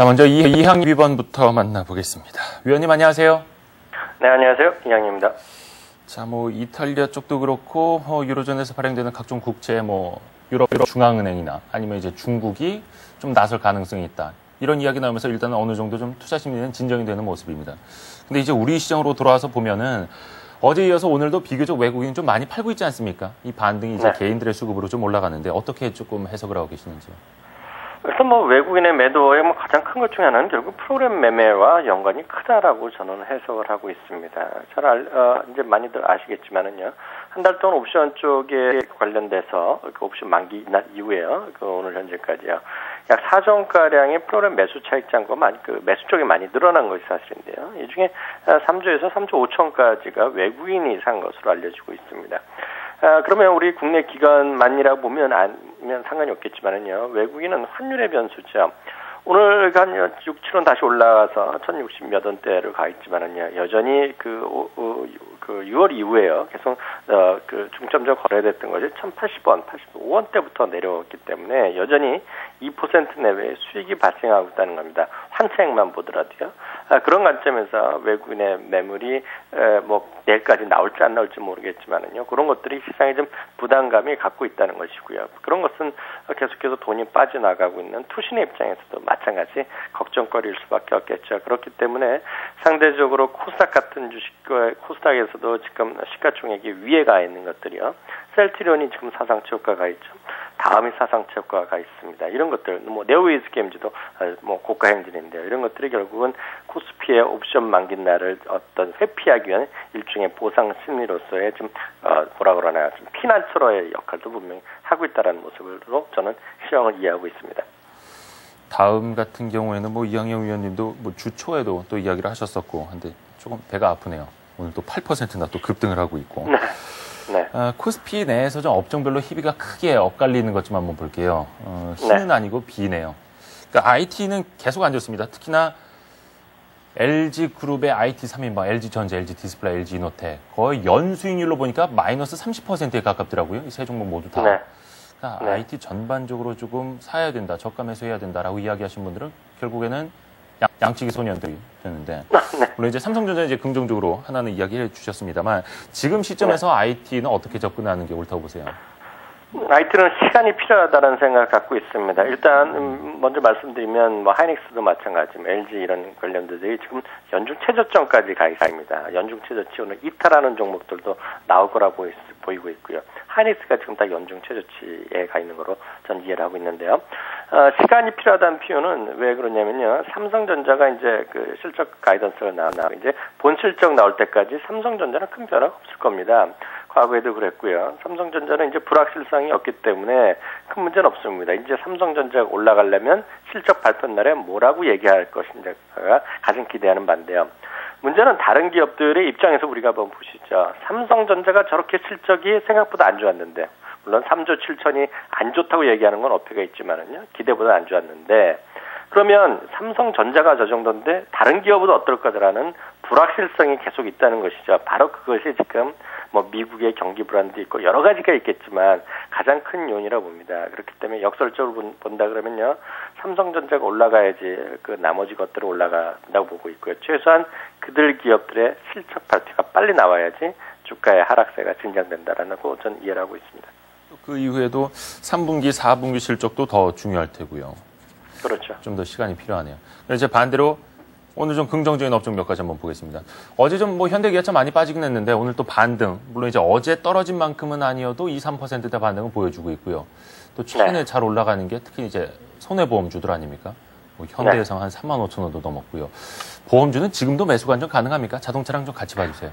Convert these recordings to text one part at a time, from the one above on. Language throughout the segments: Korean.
자, 먼저 이, 이항 위원부터 만나보겠습니다. 위원님 안녕하세요. 네, 안녕하세요. 이항입니다. 자, 뭐 이탈리아 쪽도 그렇고 어, 유로존에서 발행되는 각종 국채, 뭐 유럽, 유럽 중앙은행이나 아니면 이제 중국이 좀 나설 가능성이 있다. 이런 이야기 나오면서 일단은 어느 정도 좀 투자 심리는 진정이 되는 모습입니다. 근데 이제 우리 시장으로 돌아와서 보면은 어제 이어서 오늘도 비교적 외국인 좀 많이 팔고 있지 않습니까? 이 반등이 이제 네. 개인들의 수급으로 좀 올라가는데 어떻게 조금 해석을 하고 계시는지요? 일단 뭐 외국인의 매도의 뭐 가장 큰 것 중에 하나는 결국 프로그램 매매와 연관이 크다라고 저는 해석을 하고 있습니다. 잘 알, 어, 이제 많이들 아시겠지만은요. 한 달 동안 옵션 쪽에 관련돼서 그 옵션 만기 날 이후에요. 그 오늘 현재까지요. 약 4조 가량의 프로그램 매수 차익장과 많이 그 매수 쪽이 많이 늘어난 것이 사실인데요. 이 중에 3조에서 3조 5천까지가 외국인이 산 것으로 알려지고 있습니다. 아, 그러면 우리 국내 기관만이라고 보면 아니 면 상관이 없겠지만은요. 외국인은 환율의 변수죠. 오늘 한 6, 7원 다시 올라가서 1060 몇 원대를 가 있지만은요. 여전히 그, 오, 오, 그 6월 이후에요. 계속 어, 그 중점적 거래됐던 것이 1080원, 85원대부터 내려왔기 때문에 여전히 2% 내외의 수익이 발생하고 있다는 겁니다. 환차액만 보더라도요. 아, 그런 관점에서 외국인의 매물이 에, 뭐 내일까지 나올지 안 나올지 모르겠지만은요. 그런 것들이 시장에 좀 부담감이 갖고 있다는 것이고요. 그런 것은 계속해서 돈이 빠져나가고 있는 투신의 입장에서도 마찬가지 걱정거리일 수밖에 없겠죠. 그렇기 때문에 상대적으로 코스닥 같은 주식과 코스닥에서도 지금 시가총액이 위에 가 있는 것들이요. 셀트리온이 지금 사상 최고가가 있죠. 다음이 사상 최고가가 있습니다. 이런 것들, 뭐 네오웨이즈 게임즈도 뭐 고가 행진인데요. 이런 것들이 결국은 코스피의 옵션 만기 날을 어떤 회피하기 위한 일종의 보상 심리로서의 좀 어, 뭐라 그러나 좀 피난처로의 역할도 분명히 하고 있다는 모습으로 저는 시황을 이해하고 있습니다. 다음 같은 경우에는 뭐 이항영 위원님도 뭐 주초에도 또 이야기를 하셨었고, 근데 조금 배가 아프네요. 오늘 또 8%나 또 급등을 하고 있고. 네. 네. 어, 코스피 내에서 좀 업종별로 희비가 크게 엇갈리는 것 좀 한번 볼게요. 어, C는 네. 아니고 B네요. 그러니까 IT는 계속 안 좋습니다. 특히나 LG 그룹의 IT 3인방, LG 전자, LG 디스플레이, LG 이노텍 거의 연 수익률로 보니까 마이너스 30%에 가깝더라고요. 이 세 종목 모두 다. 네. 그러니까 네. IT 전반적으로 조금 사야 된다, 저가 매수해야 된다라고 이야기하신 분들은 결국에는 양, 양치기 소년들이 되는데 네. 물론 이제 삼성전자 이제 긍정적으로 하나는 이야기해 주셨습니다만 지금 시점에서 네. IT는 어떻게 접근하는 게 옳다고 보세요? IT는 시간이 필요하다는 생각을 갖고 있습니다. 일단 음, 먼저 말씀드리면 뭐 하이닉스도 마찬가지, 뭐 LG 이런 관련들이 지금 연중 최저점까지 가 있습니다. 연중 최저치 오늘 이탈하는 종목들도 나올 거라고 보이- 보이고 있고요. 하이닉스가 지금 다 연중 최저치에 가 있는 거로 전 이해를 하고 있는데요. 어, 시간이 필요하다는 표현은 왜 그러냐면요. 삼성전자가 이제 그 실적 가이던스가 나, 나 이제 본 실적 나올 때까지 삼성전자는 큰 변화가 없을 겁니다. 과거에도 그랬고요. 삼성전자는 이제 불확실성이 없기 때문에 큰 문제는 없습니다. 이제 삼성전자가 올라가려면 실적 발표 날에 뭐라고 얘기할 것인가가 가장 기대하는 반대요. 문제는 다른 기업들의 입장에서 우리가 한번 보시죠. 삼성전자가 저렇게 실적이 생각보다 안 좋았는데, 물론 3조 7천이 안 좋다고 얘기하는 건 어폐가 있지만은요, 기대보다 안 좋았는데, 그러면 삼성전자가 저 정도인데 다른 기업은 어떨 거라는 불확실성이 계속 있다는 것이죠. 바로 그것이 지금 뭐 미국의 경기 불안도 있고 여러 가지가 있겠지만 가장 큰 요인이라고 봅니다. 그렇기 때문에 역설적으로 본- 본다 그러면요. 삼성전자가 올라가야지 그 나머지 것들은 올라간다고 보고 있고요. 최소한 그들 기업들의 실적 발표가 빨리 나와야지 주가의 하락세가 진정된다라는 거 저는 이해를 하고 있습니다. 그 이후에도 3분기, 4분기 실적도 더 중요할 테고요. 그렇죠. 좀 더 시간이 필요하네요. 이제 반대로 오늘 좀 긍정적인 업종 몇 가지 한번 보겠습니다. 어제 좀 뭐 현대기아차 많이 빠지긴 했는데 오늘 또 반등. 물론 이제 어제 떨어진 만큼은 아니어도 2, 3%대 반등을 보여주고 있고요. 또 최근에 네. 잘 올라가는 게 특히 이제 손해보험주들 아닙니까? 뭐 현대해상 한 3만 5천 원도 넘었고요. 보험주는 지금도 매수 관점 가능합니까? 자동차랑 좀 같이 봐주세요.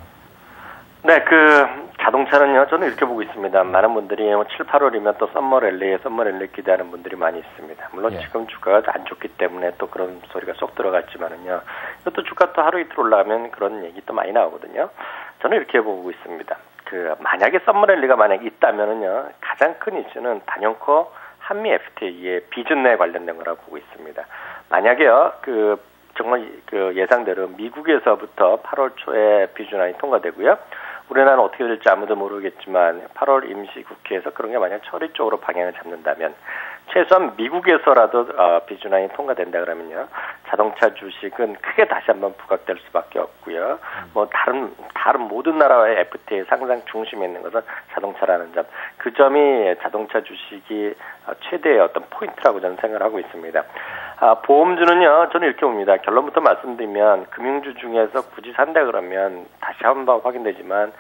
네, 그 자동차는요. 저는 이렇게 보고 있습니다. 많은 분들이 뭐 7, 8월이면 또 썸머 랠리에 썸머 랠리 기대하는 분들이 많이 있습니다. 물론 예. 지금 주가가 안 좋기 때문에 또 그런 소리가 쏙 들어갔지만은요. 이것도 주가 또 하루 이틀 올라가면 그런 얘기 또 많이 나오거든요. 저는 이렇게 보고 있습니다. 그 만약에 썸머 랠리가 만약 있다면은요. 가장 큰 이슈는 단연코 한미 FTA의 비준내 관련된 거라고 보고 있습니다. 만약에요. 그 정말 그 예상대로 미국에서부터 8월 초에 비준안이 통과되고요. 우리나라는 어떻게 될지 아무도 모르겠지만 8월 임시 국회에서 그런 게 만약 처리 쪽으로 방향을 잡는다면 최소한 미국에서라도 어, 비준안이 통과된다 그러면요 자동차 주식은 크게 다시 한번 부각될 수밖에 없고요. 뭐 다른 다른 모든 나라의 FTA 상장 중심에 있는 것은 자동차라는 점, 그 점이 자동차 주식이 어, 최대의 어떤 포인트라고 저는 생각을 하고 있습니다. 아, 보험주는요, 저는 이렇게 봅니다. 결론부터 말씀드리면 금융주 중에서 굳이 산다 그러면 다시 한번 확인되지만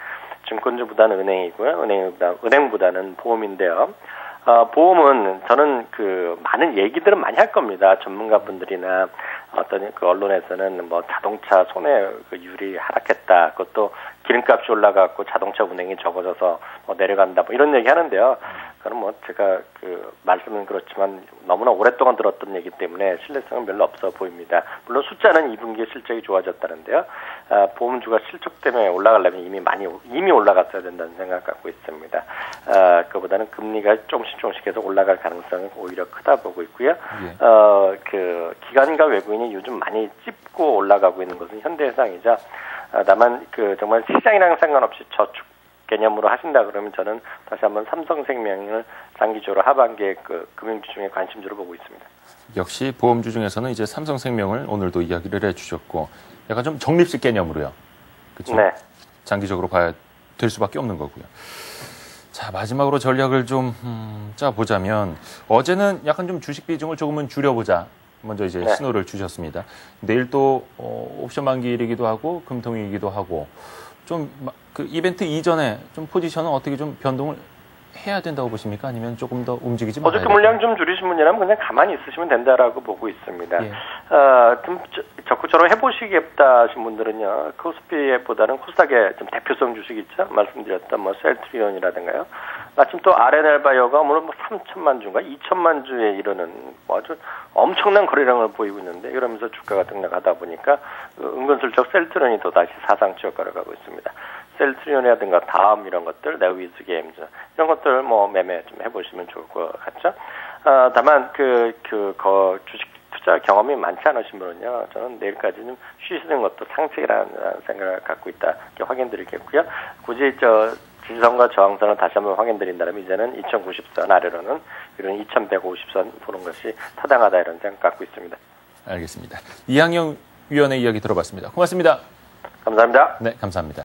증권주보다는 은행이고요. 은행보다, 은행보다는 보험인데요. 어, 보험은 저는 그 많은 얘기들은 많이 할 겁니다. 전문가분들이나 어떤 그 언론에서는 뭐 자동차 손해율이 하락했다. 그것도 기름값이 올라갔고 자동차 운행이 적어져서 뭐 내려간다. 뭐 이런 얘기 하는데요. 그건 뭐 제가 그 말씀은 그렇지만 너무나 오랫동안 들었던 얘기 때문에 신뢰성은 별로 없어 보입니다. 물론 숫자는 2분기에 실적이 좋아졌다는데요. 아, 보험주가 실적 때문에 올라가려면 이미 많이 이미 올라갔어야 된다는 생각 갖고 있습니다. 아, 그보다는 금리가 조금씩 조금씩 계속 올라갈 가능성이 오히려 크다 보고 있고요. 예. 어, 그 기관과 외국인이 요즘 많이 찝고 올라가고 있는 것은 현대해상이자 아, 다만 그 정말 시장이랑 상관없이 저축 개념으로 하신다 그러면 저는 다시 한번 삼성생명을 장기적으로 하반기에 그 금융주 중에 관심주로 보고 있습니다. 역시 보험주 중에서는 이제 삼성생명을 오늘도 이야기를 해주셨고 약간 좀 적립식 개념으로요. 그렇죠? 네. 장기적으로 봐야 될 수밖에 없는 거고요. 자 마지막으로 전략을 좀 음, 짜보자면 어제는 약간 좀 주식 비중을 조금은 줄여보자. 먼저 이제 네. 신호를 주셨습니다. 내일 또 어, 옵션 만기일이기도 하고 금통이기도 하고 좀 그 이벤트 이전에 좀 포지션은 어떻게 좀 변동을 해야 된다고 보십니까? 아니면 조금 더 움직이지 말아야 어저께 물량 좀 줄이신 분이라면 그냥 가만히 있으시면 된다라고 보고 있습니다. 예. 어, 좀 저- 적극적으로 해보시겠다 하신 분들은요, 코스피보다는 코스닥의 좀 대표성 주식 있죠? 말씀드렸던 뭐 셀트리온이라든가요. 마침 또 RNL 바이오가 오늘 뭐 3천만 주인가 2천만 주에 이르는 뭐 아주 엄청난 거래량을 보이고 있는데 이러면서 주가가 등락하다 보니까 어, 은근슬쩍 셀트리온이 또 다시 사상치 효과를 가고 있습니다. 셀 트리온이라든가 다음 이런 것들, 네위즈 게임즈 이런 것들 뭐 매매 좀 해보시면 좋을 것 같죠. 아, 다만 그, 그, 거, 주식 투자 경험이 많지 않으신 분은요, 저는 내일까지는 쉬시는 것도 상책이라는 생각을 갖고 있다. 이렇게 확인드리겠고요. 굳이 저, 지지선과 저항선을 다시 한번 확인드린다면 이제는 2090선 아래로는 이런 2150선 보는 것이 타당하다 이런 생각 갖고 있습니다. 알겠습니다. 이항영 위원의 이야기 들어봤습니다. 고맙습니다. 감사합니다. 네, 감사합니다.